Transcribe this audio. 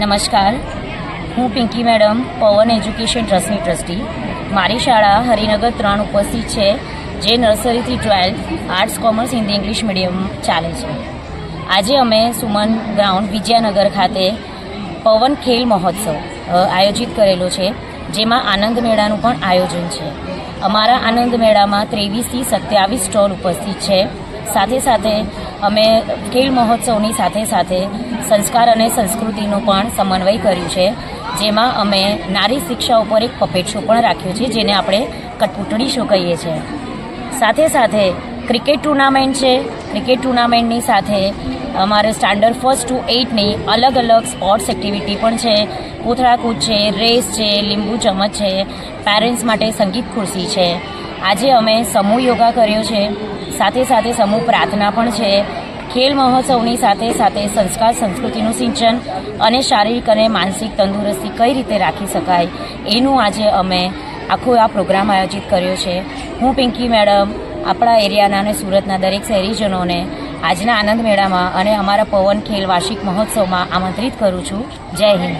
નમસ્કાર. હું Pinky madam, Pavan education ટ્રસ્ટની ટ્રસ્ટી. મારી શાળા હરિનગર ત્રણ ઉપસ્થિત છે, જે નર્સરીથી twelfth, arts, commerce, Hindi, English medium ચાલે છે. આજે અમે સુમન ગ્રાઉન્ડ વિજયનગર ખાતે પવન ખેલ મહોત્સવ આયોજિત કરેલો છે, જેમાં આનંદ મેળાનું પણ આયોજન છે. અમારા આનંદ મેળામાં ત્રેવીસથી સત્યાવીસ સ્ટોલ ઉપસ્થિત છે. સાથે સાથે અમે ખેલ મહોત્સવની સાથે સાથે સંસ્કાર અને સંસ્કૃતિનું પણ સમન્વય કર્યું છે, જેમાં અમે નારી શિક્ષા ઉપર એક પપેટ શો પણ રાખ્યો છે, જેને આપણે કટપુટડી શો કહીએ છીએ. સાથે સાથે ક્રિકેટ ટુર્નામેન્ટ છે. ક્રિકેટ ટુર્નામેન્ટની સાથે અમારે સ્ટાન્ડર્ડ ફર્સ્ટ ટુ એઇટની અલગ અલગ સ્પોર્ટ્સ એક્ટિવિટી પણ છે. કૂથળાકૂદ છે રેસ છે, લીંબુ ચમચ છે પેરેન્ટ્સ માટે સંગીત ખુરશી છે. આજે અમે સમૂહ યોગા કર્યો છે. સાથે સાથે સમૂહ પ્રાર્થના પણ છે. ખેલ મહોત્સવની સાથે સાથે સંસ્કાર સંસ્કૃતિનું સિંચન અને શારીરિક અને માનસિક તંદુરસ્તી કઈ રીતે રાખી શકાય એનું આજે અમે આખો આ પ્રોગ્રામ આયોજિત કર્યો છે. હું પિંકી મેડમ, આપણા એરિયાના અને સુરતના દરેક શહેરીજનોને આજના આનંદ મેળામાં અને અમારા પવન ખેલ વાર્ષિક મહોત્સવમાં આમંત્રિત કરું છું. જય હિન્દ.